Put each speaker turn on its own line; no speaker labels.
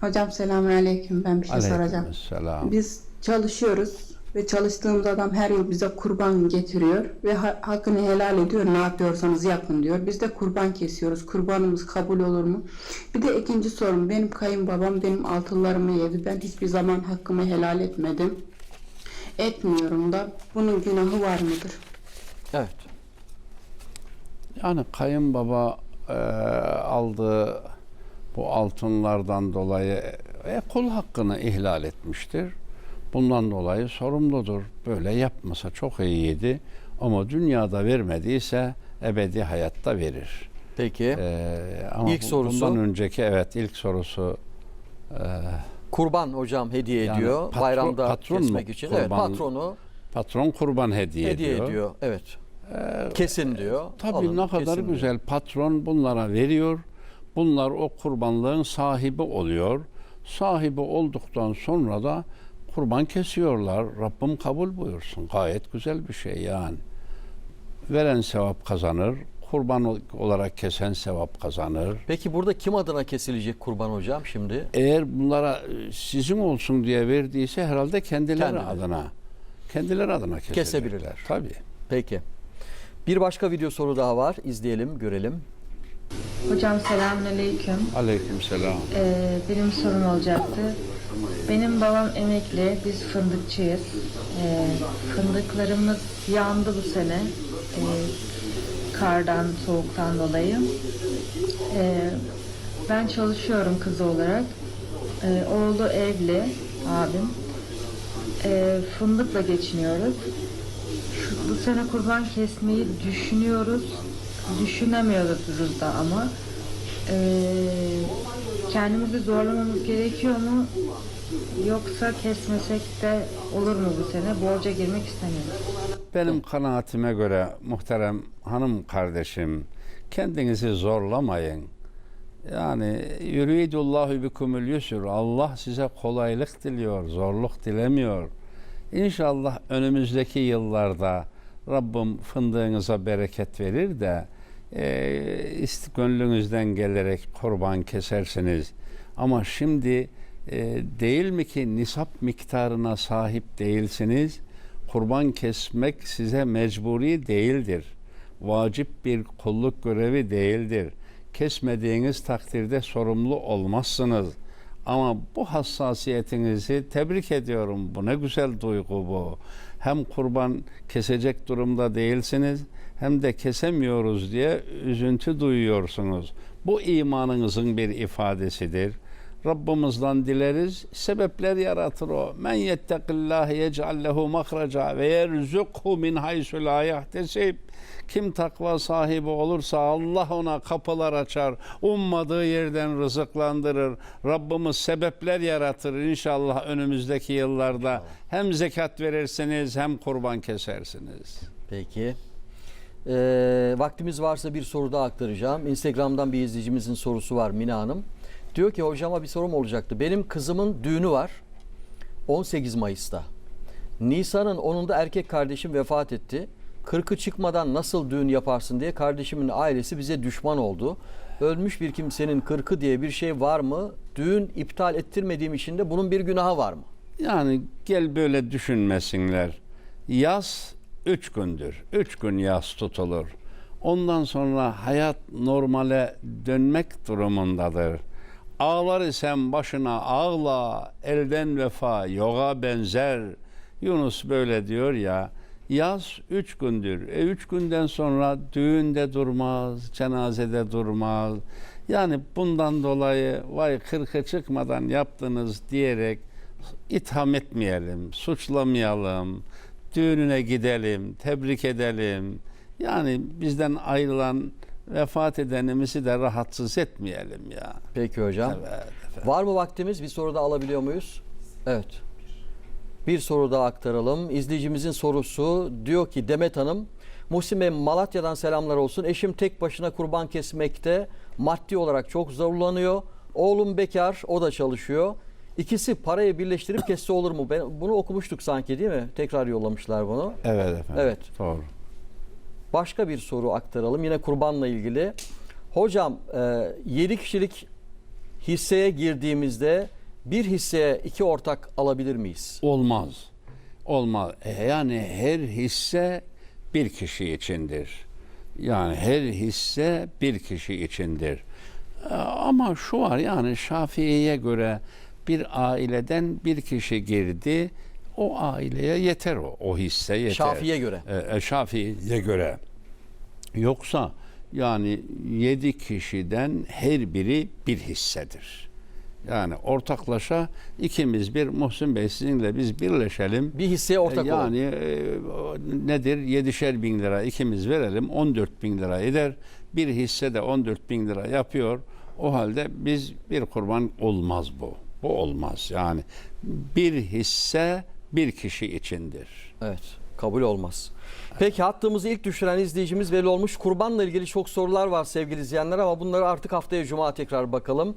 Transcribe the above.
Hocam selamünaleyküm. Ben bir şey soracağım.
Aleykümselam.
Biz çalışıyoruz ve çalıştığımız adam her yıl bize kurban getiriyor ve ha- hakkını helal ediyor. Ne yapıyorsanız yapın diyor. Biz de kurban kesiyoruz. Kurbanımız kabul olur mu? Bir de ikinci sorum. Benim kayınbabam benim altınlarımı yedi. Ben hiçbir zaman hakkımı helal etmedim. Etmiyorum da. Bunun günahı var mıdır?
Evet.
Yani kayınbaba e, aldığı bu altınlardan dolayı e, kul hakkını ihlal etmiştir. Bundan dolayı sorumludur. Böyle yapmasa çok iyiydi. Ama dünyada vermediyse ebedi hayatta verir.
Peki.
E, ama
İlk
bu-
sorusu?
Bundan önceki evet ilk sorusu e,
Kurban hocam hediye
Yani
ediyor.
patron-
bayramda
patron
kesmek
mu
için. Evet
kurban-
patronu
patron kurban hediye,
hediye
ediyor.
ediyor. Evet. Kesin diyor.
Tabii
Alın,
ne kadar
kesin diyor.
güzel patron bunlara veriyor. Bunlar o kurbanlığın sahibi oluyor. Sahibi olduktan sonra da kurban kesiyorlar. Rabbim kabul buyursun. Gayet güzel bir şey yani. Veren sevap kazanır. Kurban ol- olarak kesen sevap kazanır.
Peki burada kim adına kesilecek kurban hocam şimdi?
Eğer bunlara e, sizin olsun diye verdiyse herhalde kendileri
Kendileri.
adına kendileri adına kesecekler.
Kesebilirler.
Tabii.
Peki. Bir başka video soru daha var. İzleyelim, görelim.
Hocam selamünaleyküm.
Aleykümselam.
Ee, benim sorum olacaktı. Benim babam emekli, biz fındıkçıyız. Ee, fındıklarımız yandı bu sene. Ee, kardan, soğuktan dolayı. Ee, ben çalışıyorum kız olarak. Ee, oğlu evli, abim. Ee, fındıkla geçiniyoruz. Şu, bu sene kurban kesmeyi düşünüyoruz. Düşünemiyoruz da ama. Ee, kendimizi zorlamamız gerekiyor mu? Yoksa kesmesek de olur mu bu sene? Borca girmek istemiyoruz.
Benim kanaatime göre muhterem hanım kardeşim kendinizi zorlamayın. Yani yuridullahu bikumul yusur. Allah size kolaylık diliyor, zorluk dilemiyor. İnşallah önümüzdeki yıllarda Rabbim fındığınıza bereket verir de e, gönlünüzden gelerek kurban kesersiniz. Ama şimdi e, değil mi ki nisap miktarına sahip değilsiniz? Kurban kesmek size mecburi değildir. Vacip bir kulluk görevi değildir. Kesmediğiniz takdirde sorumlu olmazsınız. Ama bu hassasiyetinizi tebrik ediyorum. Bu ne güzel duygu bu. Hem kurban kesecek durumda değilsiniz hem de kesemiyoruz diye üzüntü duyuyorsunuz. Bu imanınızın bir ifadesidir. Rabbimizden dileriz. Sebepler yaratır o. Men yettekillâhe yec'al lehu mahraca ve yerzukhu min haysu la yahtesib. Kim takva sahibi olursa Allah ona kapılar açar. Ummadığı yerden rızıklandırır. Rabbimiz sebepler yaratır. İnşallah önümüzdeki yıllarda hem zekat verirsiniz hem kurban kesersiniz.
Peki. Ee, vaktimiz varsa bir soru daha aktaracağım. Instagram'dan bir izleyicimizin sorusu var Mina Hanım. Diyor ki hocama bir sorum olacaktı. Benim kızımın düğünü var 18 Mayıs'ta. Nisan'ın 10'unda erkek kardeşim vefat etti. Kırkı çıkmadan nasıl düğün yaparsın diye kardeşimin ailesi bize düşman oldu. Ölmüş bir kimsenin kırkı diye bir şey var mı? Düğün iptal ettirmediğim için de bunun bir günahı var mı?
Yani gel böyle düşünmesinler. Yaz üç gündür. Üç gün yaz tutulur. Ondan sonra hayat normale dönmek durumundadır. Ağlar isem başına ağla, elden vefa yoga benzer. Yunus böyle diyor ya, yaz üç gündür. E üç günden sonra düğünde durmaz, cenazede durmaz. Yani bundan dolayı vay kırka çıkmadan yaptınız diyerek itham etmeyelim, suçlamayalım, düğününe gidelim, tebrik edelim. Yani bizden ayrılan, vefat edenimizi de rahatsız etmeyelim ya.
Peki hocam.
Evet, efendim.
Var mı vaktimiz? Bir soru da alabiliyor muyuz? Evet. Bir soru daha aktaralım. İzleyicimizin sorusu diyor ki Demet Hanım, Muhsin Bey Malatya'dan selamlar olsun. Eşim tek başına kurban kesmekte maddi olarak çok zorlanıyor. Oğlum bekar, o da çalışıyor. İkisi parayı birleştirip kesse olur mu? Ben, bunu okumuştuk sanki değil mi? Tekrar yollamışlar bunu.
Evet efendim.
Evet.
Doğru.
Başka bir soru aktaralım. Yine kurbanla ilgili. Hocam 7 kişilik hisseye girdiğimizde bir hisseye iki ortak alabilir miyiz?
Olmaz. Olmaz. E, Yani her hisse bir kişi içindir. Yani her hisse bir kişi içindir. E, Ama şu var yani Şafii'ye göre bir aileden bir kişi girdi. O aileye yeter o, o hisse yeter.
Şafii'ye göre.
E, e, Şafii'ye göre. Yoksa yani yedi kişiden her biri bir hissedir. Yani ortaklaşa ikimiz bir Muhsin Bey sizinle biz birleşelim.
Bir hisseye ortak
E,
olalım.
yani e, nedir? Yedişer bin lira ikimiz verelim. 14 bin lira eder. Bir hisse de 14 bin lira yapıyor. O halde biz bir kurban olmaz bu. Bu olmaz. Yani bir hisse bir kişi içindir.
Evet, kabul olmaz. Peki hattımızı ilk düşüren izleyicimiz belli olmuş. Kurbanla ilgili çok sorular var sevgili izleyenler ama bunları artık haftaya cuma tekrar bakalım.